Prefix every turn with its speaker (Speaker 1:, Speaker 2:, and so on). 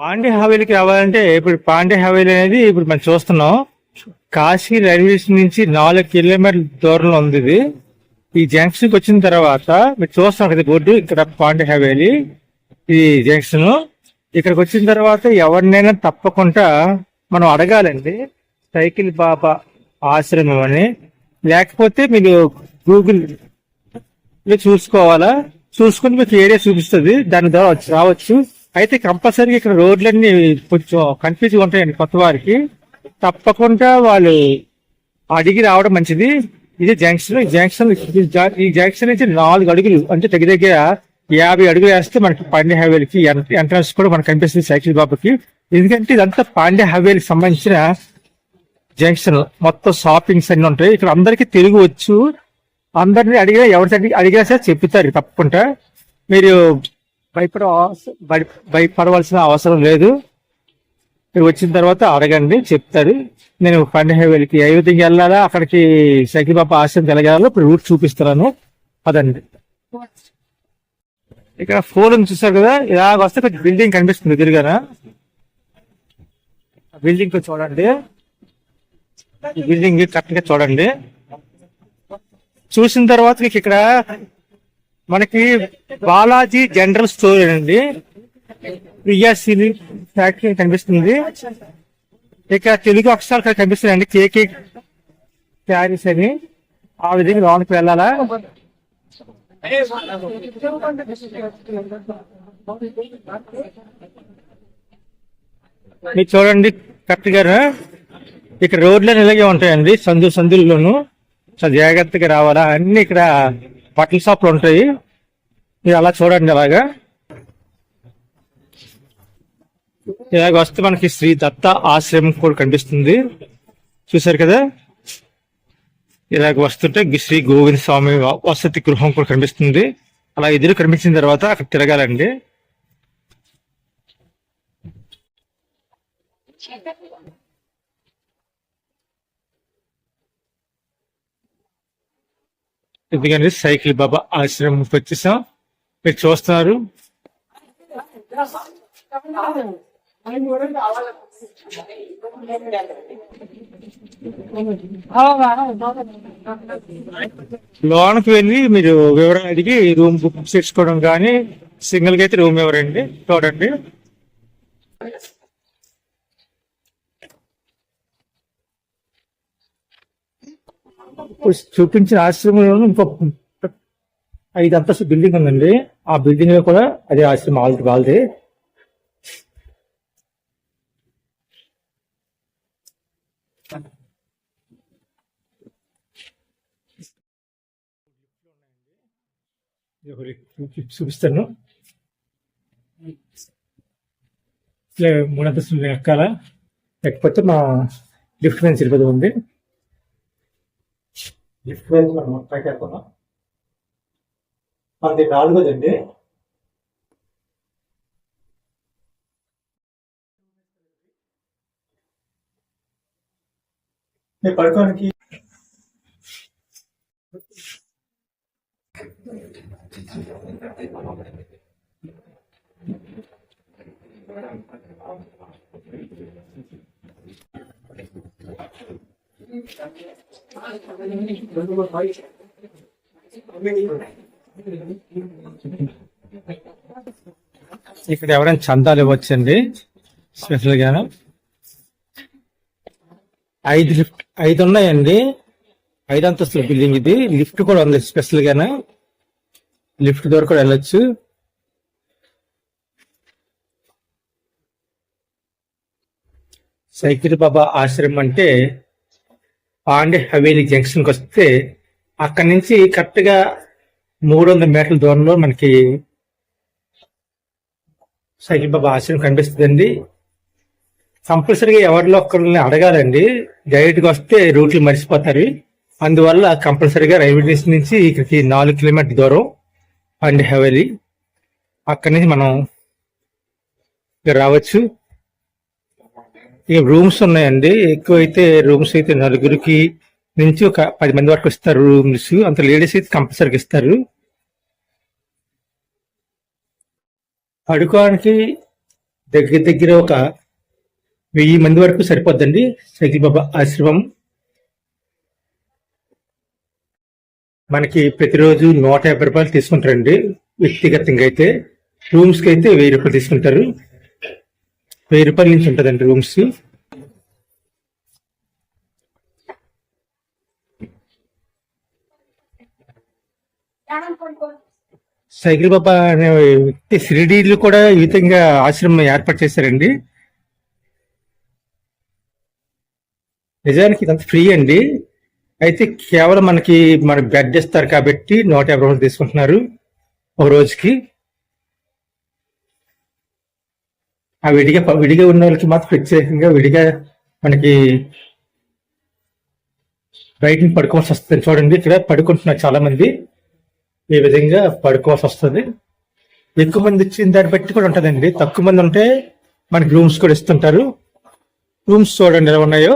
Speaker 1: పాండే హవేలీకి రావాలంటే ఇప్పుడు పాండే హవేలీ అనేది ఇప్పుడు మనం చూస్తున్నాం. కాశీ రైల్వే స్టేషన్ నుంచి నాలుగు కిలోమీటర్ల దూరంలో ఉంది ఇది. ఈ జంక్షన్కి వచ్చిన తర్వాత మీరు చూస్తాం కదా బోర్డు ఇక్కడ పాండే హవేలీ ఈ జంక్షన్. ఇక్కడికి వచ్చిన తర్వాత ఎవరినైనా తప్పకుండా మనం అడగాలండి. సైకిల్ బాబా ఆశ్రమం అని. లేకపోతే మీరు గూగుల్ చూసుకోవాలా? చూసుకుని మీకు ఏరియా చూపిస్తుంది. దాని ద్వారా రావచ్చు. అయితే కంపల్సరీగా ఇక్కడ రోడ్లన్నీ కొంచెం కన్ఫ్యూజ్గా ఉంటాయండి కొత్త వారికి. తప్పకుండా వాళ్ళు అడిగి రావడం మంచిది. ఇది జంక్షన్ ఈ జంక్షన్ ఈ జంక్షన్ నుంచి నాలుగు అడుగులు అంటే దగ్గర దగ్గర యాభై అడుగులు వేస్తే మనకి పాండే హవేలీకి ఎంట్రన్స్ కూడా మనకు కనిపిస్తుంది సైకిల్ బాబుకి. ఎందుకంటే ఇదంతా పాండే హైవేలకి సంబంధించిన జంక్షన్ మొత్తం షాపింగ్స్ అన్ని ఉంటాయి. ఇక్కడ అందరికీ తెలుగు వచ్చు. అందరిని అడిగినా ఎవరి అడిగి అడిగినా సరే చెప్తారు తప్పకుండా. మీరు భయపడ భయపడవలసిన అవసరం లేదు. మీరు వచ్చిన తర్వాత అడగండి చెప్తాడు. నేను పండుగ వెళ్ళి ఏ వెళ్ళాలా అక్కడికి సైకిల్ బాబా ఆశ్రమం ఇప్పుడు రూట్ చూపిస్తున్నాను అదండి ఇక్కడ ఫోన్ చూసారు కదా ఇలాగ వస్తే కొంచెం బిల్డింగ్ కనిపిస్తుంది ఎదురుగానా బిల్డింగ్ చూడండి. బిల్డింగ్ కరెక్ట్గా చూడండి. చూసిన తర్వాత మీకు ఇక్కడ మనకి బాలాజీ జనరల్ స్టోర్ అండి. ప్రియాసిని ఫ్యాక్టరీ కనిపిస్తుంది. ఇక తెలుగు అక్షరాలు ఇక్కడ కనిపిస్తున్నాయండి. కేకే క్యారీస్ అని. ఆ విధంగా లోనికి వెళ్ళాలా? మీరు చూడండి కరెక్ట్ గారు. ఇక్కడ రోడ్లు ఇలాగే ఉంటాయండి. సందు సందుల్లోనూ. చాలా జాగ్రత్తగా రావాలా? అన్ని ఇక్కడ బట్టల షాప్లు ఉంటాయి. మీరు అలా చూడండి అలాగా. ఇలాగ వస్తే మనకి శ్రీ దత్త ఆశ్రమం కూడా కనిపిస్తుంది. చూసారు కదా? ఇలాగ వస్తుంటే శ్రీ గోవింద స్వామి వసతి గృహం కూడా కనిపిస్తుంది. అలా ఎదురు కనిపించిన తర్వాత అక్కడ తిరగాలండి. ఎందుకంటే సైకిల్ బాబా ఆశ్రమంకి వచ్చేసాం. మీరు చూస్తున్నారు. లోన్కి వెళ్ళి మీరు వివరాలు అడిగి రూమ్ బుక్ చేసుకోవడం కానీ సింగిల్గా అయితే రూమ్ ఎవరండి? చూడండి. ఇప్పుడు చూపించిన ఆశ్రమంలో ఇంకో ఐదు అంతస్తు బిల్డింగ్ ఉందండి. ఆ బిల్డింగ్లో కూడా అదే ఆశ్రమం ఆల్రెడీ వాళ్ళది. చూపిస్తాను. ఇట్లా మూడు అంతస్తులు ఎక్కాల లేకపోతే మా లిఫ్ట్ మీద తిరుపతి ఉంది? లిఫ్ట్ మీద మనం పైకి వెళ్తున్నాం మనది నాలుగోదండి. మీరు పడుకోవడానికి ఇక్కడ ఎవరైనా చందాలు ఇవ్వచ్చండి? స్పెషల్గా ఐదు లిఫ్ట్ ఐదు ఉన్నాయండి. ఐదు అంతస్తుల బిల్డింగ్ ఇది. లిఫ్ట్ కూడా ఉంది స్పెషల్ గాను. లిఫ్ట్ ద్వారా కూడా వెళ్ళొచ్చు. సైకిల్ బాబా ఆశ్రమం అంటే పాండే హవేలీ జంక్షన్కి వస్తే అక్కడి నుంచి కరెక్ట్గా మూడు వందల మీటర్ల దూరంలో మనకి సైకిల్ బాబా ఆశ్రమం కనిపిస్తుందండి. కంపల్సరీగా ఎవరిలో ఒకరిని అడగాలండి. డైరెక్ట్గా వస్తే రూట్లు మర్చిపోతారు. అందువల్ల కంపల్సరీగా రైల్వే స్టేషన్ నుంచి ఇక్కడికి నాలుగు కిలోమీటర్ దూరం అండ్ హవేలీ. అక్కడి నుంచి మనం రావచ్చు. ఇక రూమ్స్ ఉన్నాయండి. ఎక్కువ అయితే రూమ్స్ అయితే నలుగురికి నుంచి ఒక పది మంది వరకు ఇస్తారు రూమ్స్. అంత లేడీస్ అయితే కంపల్సరీగా ఇస్తారు. పడుకోవడానికి దగ్గర దగ్గర ఒక వెయ్యి మంది వరకు సరిపోద్దండి. సైకిల్ బాబా ఆశ్రమం. మనకి ప్రతిరోజు నూట యాభై రూపాయలు తీసుకుంటారండి. వ్యక్తిగతంగా అయితే రూమ్స్కి అయితే వెయ్యి రూపాయలు తీసుకుంటారు. వెయ్యి రూపాయల నుంచి ఉంటుందండి రూమ్స్ సైకిల్ బాబా అనే వ్యక్తి షిరిడీలు కూడా ఈ విధంగా ఆశ్రమం ఏర్పాటు చేశారండి. నిజానికి ఇదంతా ఫ్రీ అండి. అయితే కేవలం మనకి మన బెడ్ ఇస్తారు కాబట్టి నూట యాభై రూపాయలు తీసుకుంటున్నారు ఒక రోజుకి. ఆ విడిగా విడిగా ఉన్న వాళ్ళకి మాత్రం ప్రత్యేకంగా విడిగా మనకి బయటని పడుకోవాల్సి వస్తుంది. చూడండి ఇక్కడ పడుకుంటున్నారు చాలా మంది ఈ విధంగా పడుకోవాల్సి వస్తుంది. ఎక్కువ మంది ఇచ్చిన దాన్ని బట్టి కూడా ఉంటుందండి. తక్కువ మంది ఉంటే మనకి రూమ్స్ కూడా ఇస్తుంటారు. రూమ్స్ చూడండి ఎలా ఉన్నాయో.